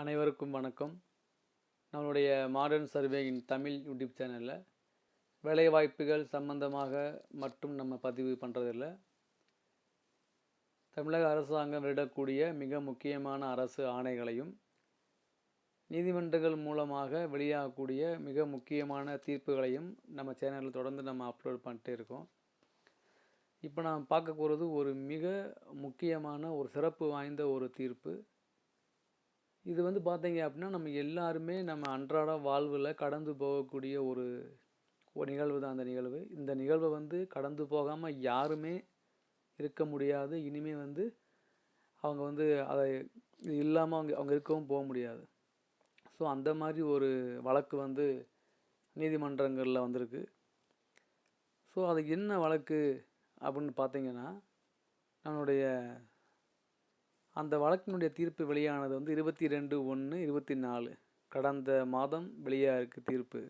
அனைவருக்கும் வணக்கம். நம்மளுடைய மாடர்ன் சர்வேயின் தமிழ் யூடியூப் சேனலில் வேலைவாய்ப்புகள் சம்பந்தமாக மட்டும் நம்ம பதிவு பண்ணுறதில்ல தமிழக அரசாங்கம் வெளியிடக்கூடிய மிக முக்கியமான அரசு ஆணைகளையும் நீதிமன்றங்கள் மூலமாக வெளியாகக்கூடிய மிக முக்கியமான தீர்ப்புகளையும் நம்ம சேனலில் தொடர்ந்து நம்ம அப்லோட் பண்ணிட்டே இருக்கோம். இப்போ நாம் பார்க்க போகிறது ஒரு மிக முக்கியமான ஒரு சிறப்பு வாய்ந்த ஒரு தீர்ப்பு. இது வந்து பார்த்தீங்க அப்படின்னா நம்ம எல்லாருமே நம்ம அன்றாட வாழ்வில் கடந்து போகக்கூடிய ஒரு ஒரு நிகழ்வு தான் அந்த நிகழ்வு. இந்த நிகழ்வை வந்து கடந்து போகாமல் யாருமே இருக்க முடியாது. இனிமே வந்து அவங்க வந்து அதை இது இல்லாமல் அவங்க அவங்க இருக்கவும் போக முடியாது. ஸோ அந்த மாதிரி ஒரு வழக்கு வந்து நீதிமன்றங்களில் வந்திருக்கு. ஸோ அது என்ன வழக்கு அப்படின்னு பார்த்தீங்கன்னா நம்மளுடைய அந்த வழக்கினுடைய தீர்ப்பு வெளியானது வந்து இருபத்தி ரெண்டு ஒன்று இருபத்தி நாலு கடந்த மாதம் வெளியாக இருக்குது தீர்ப்பு.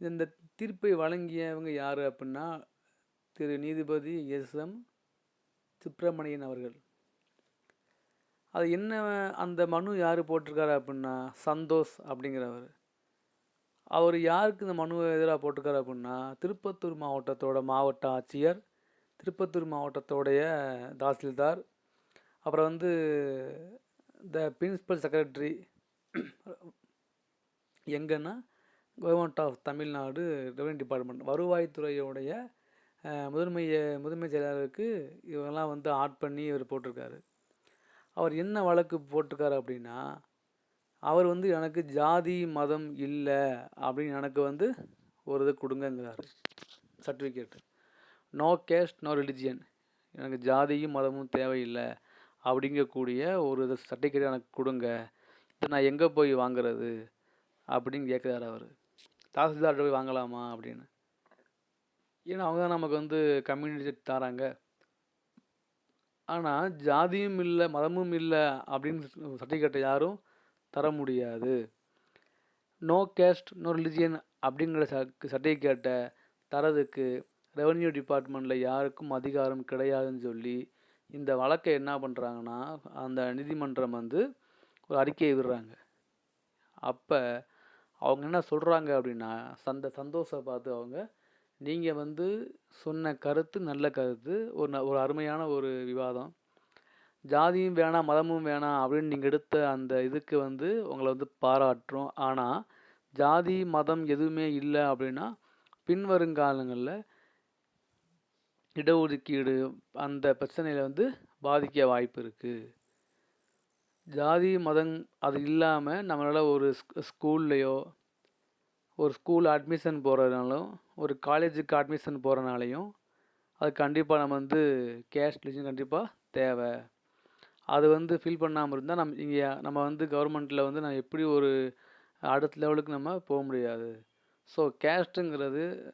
இந்த தீர்ப்பை வழங்கியவங்க யார் அப்படின்னா திரு நீதிபதி எஸ். எம். சுப்பிரமணியன் அவர்கள். அது என்ன அந்த மனு யார் போட்டிருக்காரு அப்படின்னா சந்தோஷ் அப்படிங்கிறவர் அவர் யாருக்கு இந்த மனுவை எதிராக போட்டிருக்காரு அப்படின்னா திருப்பத்தூர் மாவட்டத்தோட மாவட்ட ஆட்சியர் திருப்பத்தூர் மாவட்டத்தோடைய தாசில்தார் அப்புறம் வந்து த பிரின்சிபல் செக்ரட்டரி எங்கன்னா government of Tamil Nadu revenue department வருவாய்த்துறையோடைய முதன்மை முதன்மை செயலாளருக்கு இவங்கெல்லாம் வந்து ஆட் பண்ணி இவர் போட்டிருக்காரு. அவர் என்ன வழக்கு போட்டிருக்காரு அப்படின்னா அவர் வந்து எனக்கு ஜாதி மதம் இல்லை அப்படின்னு எனக்கு வந்து ஒரு இது கொடுங்கங்கிறாரு. Certificate no caste no religion எனக்கு ஜாதியும் மதமும் தேவையில்லை. அப்படிங்கக்கூடிய ஒரு இது சர்டிஃபிகேட் எனக்கு கொடுங்க. இப்போ நான் எங்கே போய் வாங்குறது? அப்படின்னு கேட்குறாரு அவர். தாசில்தார்கிட்ட போய் வாங்கலாமா அப்படின்னு. ஏன்னா அவங்க தான் நமக்கு வந்து கம்யூனிட்டி தராங்க. ஆனால் ஜாதியும் இல்லை மதமும் இல்லை அப்படின்னு சர்டிஃபிகேட்டை யாரும் தர முடியாது. நோ கேஸ்ட் நோ ரிலிஜியன் அப்படிங்கிற சர்டிஃபிகேட்டை தரதுக்கு ரெவன்யூ டிபார்ட்மெண்ட்டில் யாருக்கும் அதிகாரம் கிடையாதுன்னு சொல்லி இந்த வழக்கை என்ன பண்ணுறாங்கன்னா அந்த நீதிமன்றம் வந்து ஒரு அறிக்கையை விடுறாங்க. அப்போ அவங்க என்ன சொல்கிறாங்க அப்படின்னா சந்த சந்தோஷை பார்த்து அவங்க நீங்கள் வந்து சொன்ன கருத்து நல்ல கருத்து ஒரு ந- ஒரு அருமையான ஒரு விவாதம். ஜாதியும் வேணாம் மதமும் வேணாம் அப்படின்னு நீங்கள் எடுத்த அந்த இதுக்கு வந்து உங்களை வந்து பாராட்டுறோம். ஆனால் ஜாதி மதம் எதுவுமே இல்லை அப்படின்னா பின்வருங்காலங்களில் இடஒதுக்கீடு அந்த பிரச்சனையில் வந்து பாதிக்க வாய்ப்பு இருக்குது ஜாதி மதம் அது இல்லாமல் நம்மளால் ஒரு ஸ்கூல்லையோ ஒரு ஸ்கூல் அட்மிஷன் போகிறதுனாலும் ஒரு காலேஜுக்கு அட்மிஷன் போகிறனாலையும் அது கண்டிப்பாக நம்ம வந்து கேஷ் லிஜன் கண்டிப்பாக தேவை. அது வந்து ஃபில் பண்ணாமல் இருந்தால் நம்ம இங்கே நம்ம வந்து கவர்மெண்ட்டில் வந்து நான் எப்படி ஒரு அடுத்த லெவலுக்கு நம்ம போக முடியாது. ஸோ கேஸ்ட்டுங்கிறது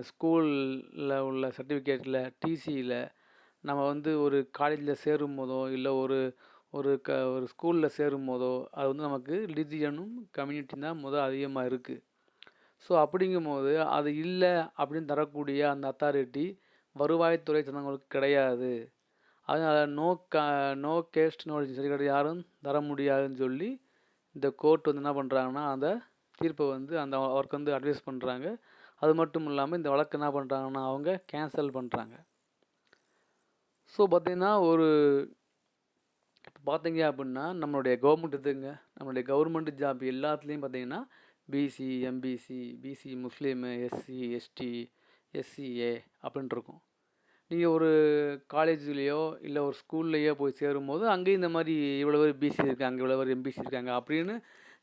ஸ்கூலில் உள்ள சர்டிஃபிகேட்டில் டிசியில் நம்ம வந்து ஒரு காலேஜில் சேரும் போதோ இல்லை ஒரு ஒரு க ஒரு ஸ்கூலில் சேரும் போதோ அது வந்து நமக்கு ரிலிஜியனும் கம்யூனிட்டி தான் முதல் அதிகமாக இருக்குது ஸோ அப்படிங்கும்போது அது இல்லை அப்படின்னு தரக்கூடிய அந்த அத்தாரிட்டி வருவாய்த்துறை சந்தங்களுக்கு கிடையாது. அதனால் நோ க நோ கேஸ்ட் நோ கிடையாது யாரும் தர முடியாதுன்னு சொல்லி இந்த கோர்ட் வந்து என்ன பண்ணுறாங்கன்னா அதை தீர்ப்பை வந்து அந்த அவருக்கு வந்து அட்வைஸ் பண்ணுறாங்க அது மட்டும் இல்லாமல் இந்த வழக்கு என்ன பண்ணுறாங்கன்னா அவங்க கேன்சல் பண்ணுறாங்க ஸோ பார்த்திங்கன்னா ஒரு இப்போ பார்த்தீங்க அப்படின்னா நம்மளுடைய கவர்மெண்ட் இதுங்க நம்மளுடைய கவர்மெண்ட் ஜாப் எல்லாத்துலேயும் பார்த்தீங்கன்னா BC MBC BC Muslim SC ST SCA அப்படின்ட்டு இருக்கும். நீங்கள் ஒரு காலேஜ்லேயோ இல்லை ஒரு ஸ்கூல்லையோ போய் சேரும்போது அங்கேயும் இந்த மாதிரி இவ்வளோ பேர் பிசி இருக்காங்க இவ்வளோ பேர் எம்பிசி இருக்காங்க அப்படின்னு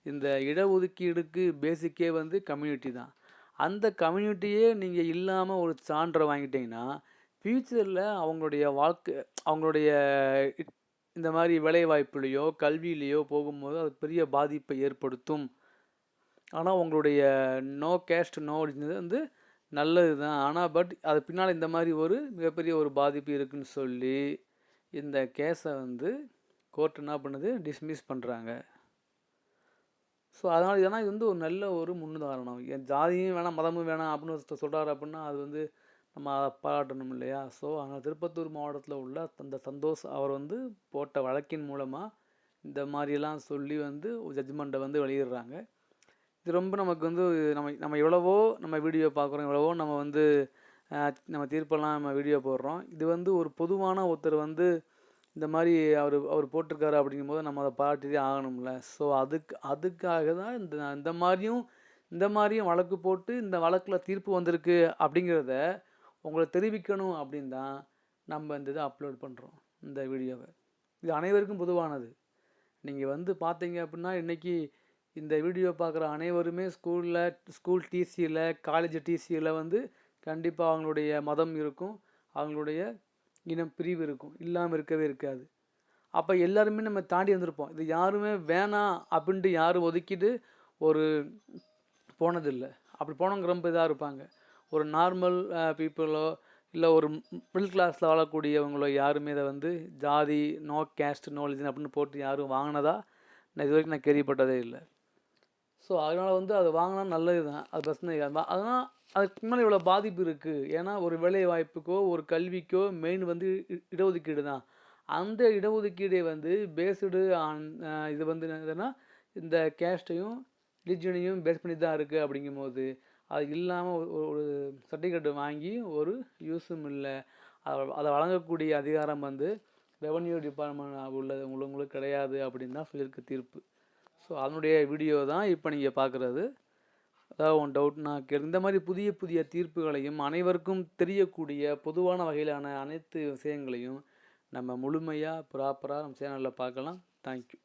இந்த இடஒதுக்கீடுக்கு பேசிக்கே வந்து கம்யூனிட்டி தான். அந்த கம்யூனிட்டியே நீங்கள் இல்லாமல் ஒரு சான்றை வாங்கிட்டீங்கன்னா ஃப்யூச்சரில் அவங்களுடைய வாழ்க்கை அவங்களுடைய இந்த மாதிரி வேலைவாய்ப்புலேயோ கல்வியிலையோ போகும்போது அது பெரிய பாதிப்பை ஏற்படுத்தும். ஆனால் உங்களுடைய நோ கேஸ்ட் நோ வந்து நல்லது தான். ஆனால் பட் அது பின்னால் இந்த மாதிரி ஒரு மிகப்பெரிய ஒரு பாதிப்பு இருக்குன்னு சொல்லி இந்த கேஸை வந்து கோர்ட் என்ன பண்ணுது? டிஸ்மிஸ் பண்ணுறாங்க ஸோ அதனால் ஏன்னா இது வந்து ஒரு நல்ல ஒரு முன்னுதாரணம். என் ஜாதியும் வேணாம் மதமும் வேணாம் அப்படின்னு ஒருத்தர் சொல்கிறாரு அப்படின்னா அது வந்து நம்ம அதை பாராட்டணும் இல்லையா? ஸோ அதனால் திருப்பத்தூர் மாவட்டத்தில் உள்ள அந்த சந்தோஷ் அவர் வந்து போட்ட வழக்கின் மூலமாக இந்த மாதிரியெல்லாம் சொல்லி வந்து ஜட்ஜ்மெண்ட்டை வந்து வெளியிடுறாங்க. இது ரொம்ப நமக்கு வந்து நம்ம நம்ம எவ்வளவோ நம்ம வீடியோ பார்க்குறோம் எவ்வளவோ நம்ம வந்து நம்ம தீர்ப்பெல்லாம் நம்ம வீடியோ போடுறோம். இது வந்து ஒரு பொதுவான ஒருத்தர் வந்து இந்த மாதிரி அவர் அவர் போட்டிருக்காரு அப்படிங்கும்போது நம்ம அதை பாராட்டியே ஆகணும்ல. ஸோ அதுக்கு அதுக்காக தான் இந்த இந்த மாதிரியும் இந்த மாதிரியும் வழக்கு போட்டு இந்த வழக்கில் தீர்ப்பு வந்திருக்கு அப்படிங்கிறத உங்களை தெரிவிக்கணும் அப்படின்னு தான் நம்ம இந்த இதை அப்லோட் பண்ணுறோம் இந்த வீடியோவை. இது அனைவருக்கும் பொதுவானது. நீங்கள் வந்து பார்த்தீங்க அப்படின்னா இன்றைக்கி இந்த வீடியோ பார்க்குற அனைவருமே ஸ்கூலில் ஸ்கூல் டிசியில் காலேஜ் டிசியில் வந்து கண்டிப்பாக அவங்களுடைய மதம் இருக்கும் அவங்களுடைய இனம் பிரிவு இருக்கும். இல்லாமல் இருக்கவே இருக்காது. அப்போ எல்லாருமே நம்ம தாண்டி வந்திருப்போம். இது யாருமே வேணாம் அப்படின்ட்டு யாரும் ஒதுக்கிட்டு ஒரு போனதில்லை. அப்படி போனவங்க ரொம்ப இதாக இருப்பாங்க. ஒரு நார்மல் பீப்புளோ இல்லை ஒரு மிடில் கிளாஸில் வாழக்கூடியவங்களோ யாருமே இதை வந்து ஜாதி நோ கேஸ்ட் நோ ரிலிஜன் அப்படின்னு போட்டு யாரும் வாங்கினதா நான் இது வரைக்கும் நான் கேள்விப்பட்டதே இல்லை. ஸோ அதனால் வந்து அது வாங்கினா நல்லது தான் அது பிரச்சனை அதனால் அதுக்கு மேலே இவ்வளோ பாதிப்பு இருக்குது ஏன்னா ஒரு வேலை வாய்ப்புக்கோ ஒரு கல்விக்கோ மெயின் வந்து இ- இடஒதுக்கீடு தான். அந்த இடஒதுக்கீடை வந்து பேஸ்டு ஆன் இது வந்து என்னதுன்னா இந்த கேஸ்ட்டையும் ரிலிஜனையும் பேஸ் பண்ணி தான் இருக்குது அப்படிங்கும்போது அது இல்லாமல் ஒரு சர்டிஃபிகேட் வாங்கி ஒரு யூஸும் இல்லை. அதை அதை வழங்கக்கூடிய அதிகாரம் வந்து ரெவன்யூ டிபார்ட்மெண்ட் உள்ளது உங்களுக்கு கிடையாது அப்படின்னு தான் சொல்லியிருக்கு தீர்ப்பு. ஸோ அதனுடைய வீடியோ தான் இப்போ நீங்கள் பார்க்குறது அதாவது உன் டவுட்னா கேளு. இந்த மாதிரி புதிய புதிய தீர்ப்புகளையும் அனைவருக்கும் தெரியக்கூடிய பொதுவான வகையிலான அனைத்து விஷயங்களையும் நம்ம முழுமையாக ப்ராப்பராக நம்ம சேனலில் பார்க்கலாம். தேங்க்யூ